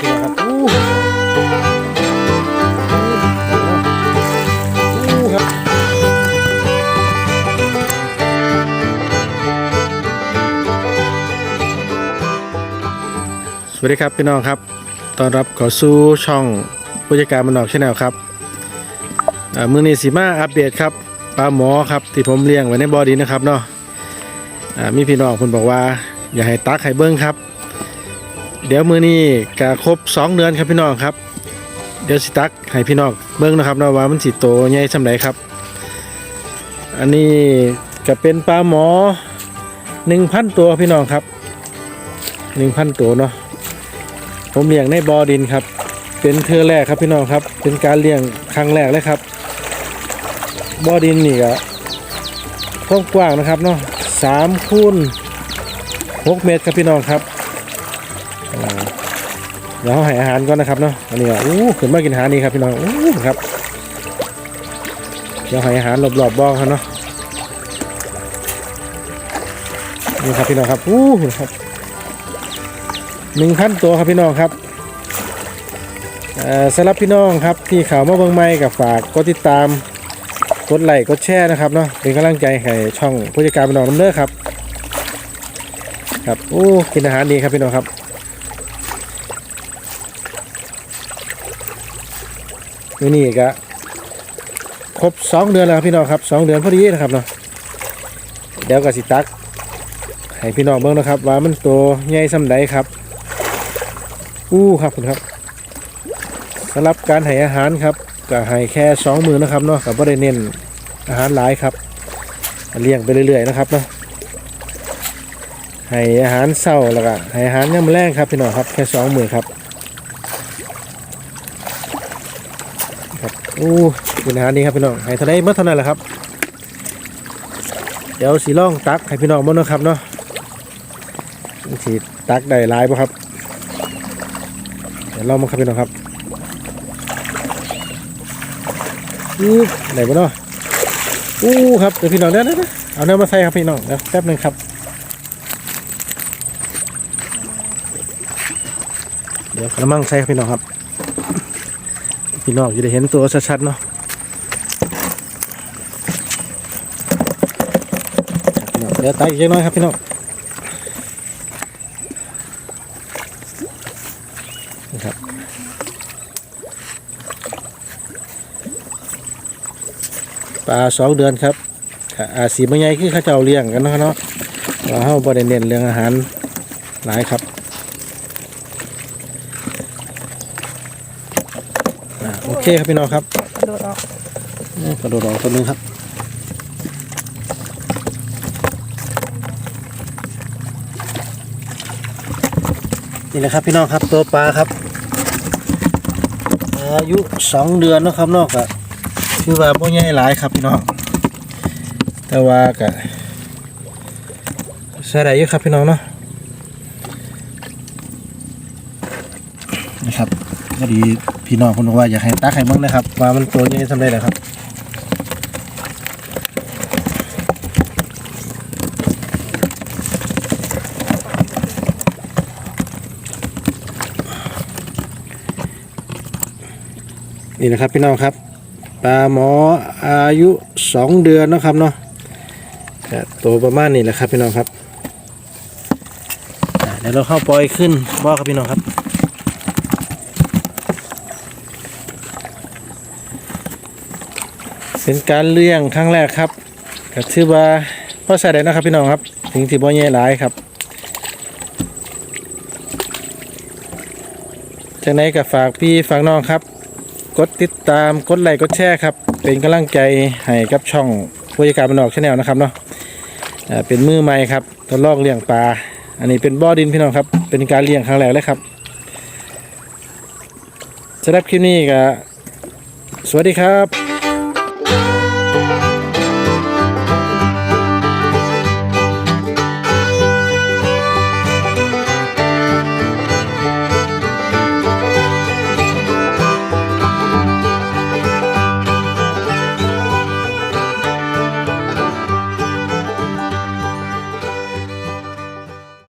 พี่น้องครับอู้อู้ครับสวัสดีครับพี่น้องครับต้อนรับเข้าสู่ช่องผู้จัดการมันออกชาแนลครับมือนี้สีมาอัปเดตครับปลาหมอครับที่ผมเลี้ยงไว้ในบ่อดินนะครับเนาะอ่ามีพี่น้องคุณบอกว่า อย่าให้ตักให้เบิ้งครับ เดี๋ยวมือนี้กะครบ2เดือนครับพี่น้องครับ เดี๋ยวสิตักให้พี่น้องเบิ้งนะครับเนาะว่ามันสิโตใหญ่สำใดครับ อันนี้ก็เป็นปลาหมอ 1,000 ตัวพี่น้องครับ 1,000 ตัวเนาะผมเลี้ยงในบ่อดินครับ เป็นเทือแรกครับพี่น้องครับ เป็นการเลี้ยงครั้งแรกเลยครับบ่อดินนี่ก็ความกว้างนะครับเนาะสามคูณหกเมตรครับพี่น้องครับ เดี๋ยวเราให้อาหารก่อนนะครับเนาะอันนี้อะอู้ขึ้นมากินอาหารนี่ครับพี่น้องอู้ครับเดี๋ยวให้อาหารรอบๆบบ้องครับเนาะนี่ครับพี่น้องครับอู้ครับหนึ่งพันตัวครับพี่น้องครับอ่อสำหรับพี่น้องครับที่ข่าวมาเบิ่งใหม่กับฝากกดติดตามกดไลค์กดแชร์นะครับเนาะเป็นกำลังใจให้ช่องผู้จัดการพี่น้องน้ำเด้อครับครับอู้กินอาหารดีครับพี่น้องครับ มือนี้ก็ครบสองเดือนแล้วครับพี่น้องครับสองเดือนพอดีนะครับเนาะเดี๋ยวก็สิตัก ให้พี่น้องเบิ่งนะครับ ว่ามันโตใหญ่สำใดครับ อู้ครับคุณครับสำหรับการให้อาหารครับก็ให้แค่สองมือนะครับเนาะกับว่าได้เน้นอาหารหลายครับเลี้ยงไปเรื่อยๆนะครับเนาะให้อาหารเศร้าแล้วก็ให้อาหารย่ำแรงครับพี่น้องครับแค่สองมือครับ อู้กินอาหารดีครับพี่น้องให้ท่าไรเมื่อเท่านั้นแหละครับ เดี๋ยวสีล่องตักให้พี่น้องมั้งนะครับเนาะสีตักได้หลายป่ะครับ เดี๋ยวลองมาครับพี่น้องครับอู้ไหนบ้เนาะอู้ครับเดี๋ยวพี่น้องเดี๋ยวเดี๋ยวเอาเนื้อมาใส่ครับพี่น้องเดี๋ยวแป๊บหนึ่งครับ เดี๋ยวกระมังใส่ครับพี่น้องครับ พี่น้องจะได้เห็นตัวชัดๆเนาะเดี๋ยวตักอีกน้อยครับพี่น้องนี่ครับปลาสองเดือนครับอ่าสีบางใหญ่คือข้าเจ้าเลี้ยงกันเนาะเนาะเราเฮาบ่ได้เน้นเรื่องอาหารหลายครับอ่า โอเคครับพี่น้องครับโดดออกอืมกระโดดออกตัวหนึงครับนี่นะครับพี่น้องครับตัวปลาครับ อายุสองเดือนเนาะครับเนอกอะคือว่าบ่ใหญ่หลายครับพี่น้องแต่ว่าก็ใช้ได้เยอะครับพี่น้องเนาะนะครับ พอดีพี่น้องคนบอกว่าอยากให้ตักให้เบิ่งนะครับว่ามันตัวใหญ่ทำได้แล้วครับนี่นะครับพี่น้องครับปลาหมออายุ 2 เดือนนะครับเนาะก็โตประมาณนี้แหละครับพี่น้องครับเดี๋ยวเราเข้าปล่อยขึ้นบ่อครับพี่น้องครับ เป็นการเลี้ยงครั้งแรกครับก็ถือว่าพ่อใส่ได้นะครับพี่น้องครับถึงที่บ่อใหญ่หลายครับจากไหนก็ฝากพี่ฝากน้องครับ กดติดตามกดไลค์กดแชร์ครับ เป็นกำลังใจให้กับช่องผู้จัดการมันออกชาแนลนะครับเนาะเป็นมือใหม่ครับทดลองเลี้ยงปลาอันนี้เป็นบ่อดินพี่น้องครับ เป็นการเลี้ยงครั้งแรกเลยครับสำหรับคลิปนี้ก็สวัสดีครับ